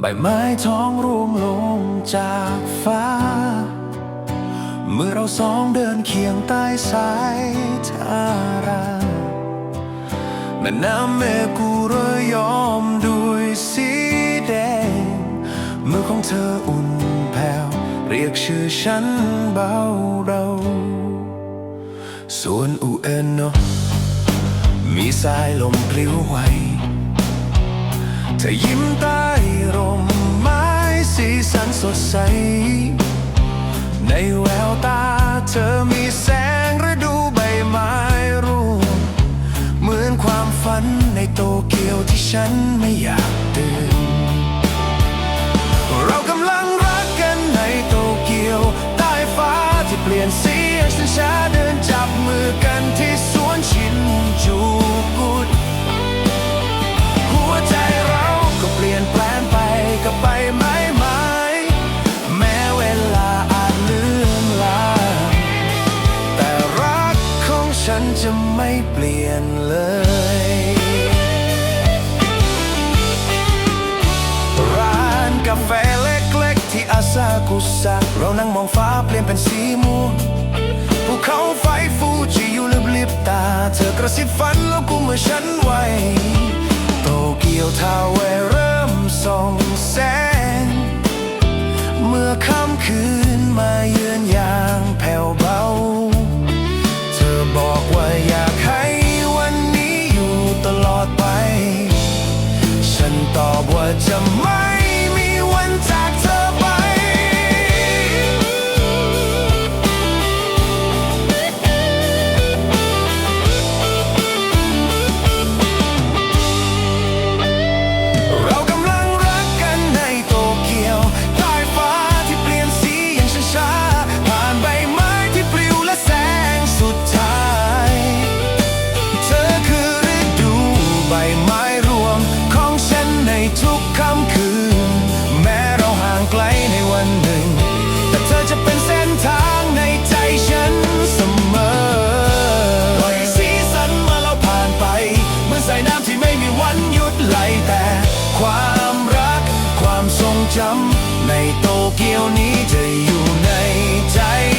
ใบไม้ท้องร่วงลงจากฟ้า เมื่อเราสองเดินเคียงใต้สายทาราแม่น้ำเมกูเรยยอมด้วยสีแดง มือของเธออุ่นแผ่วเรียกชื่อฉันเบาเราส่วนอูเอ็นโนมีสายลมพลิ้วไหวเธอยิ้มต้ ร่มไม้สีสันสดใส ในแววตาเธอมีแสงฤดูใบไม้ร่วงเหมือนความฝันในโตเกียวที่ฉันไม่อยาก ฉันจะไม่เปลี่ยนเลยร้านกาแฟเล็กๆ ที่อาซากุสะเรานั่งมองฟ้าเปลี่ยนเป็นสีม่วงภูเขาไฟฟูจิอยู่ลึบลิบตา เธอกระซิบฝันแล้วกุมมือฉันไวโตเกียวทาวเว what you might. จำในโตเกียวนี้จะอยู่ในใจ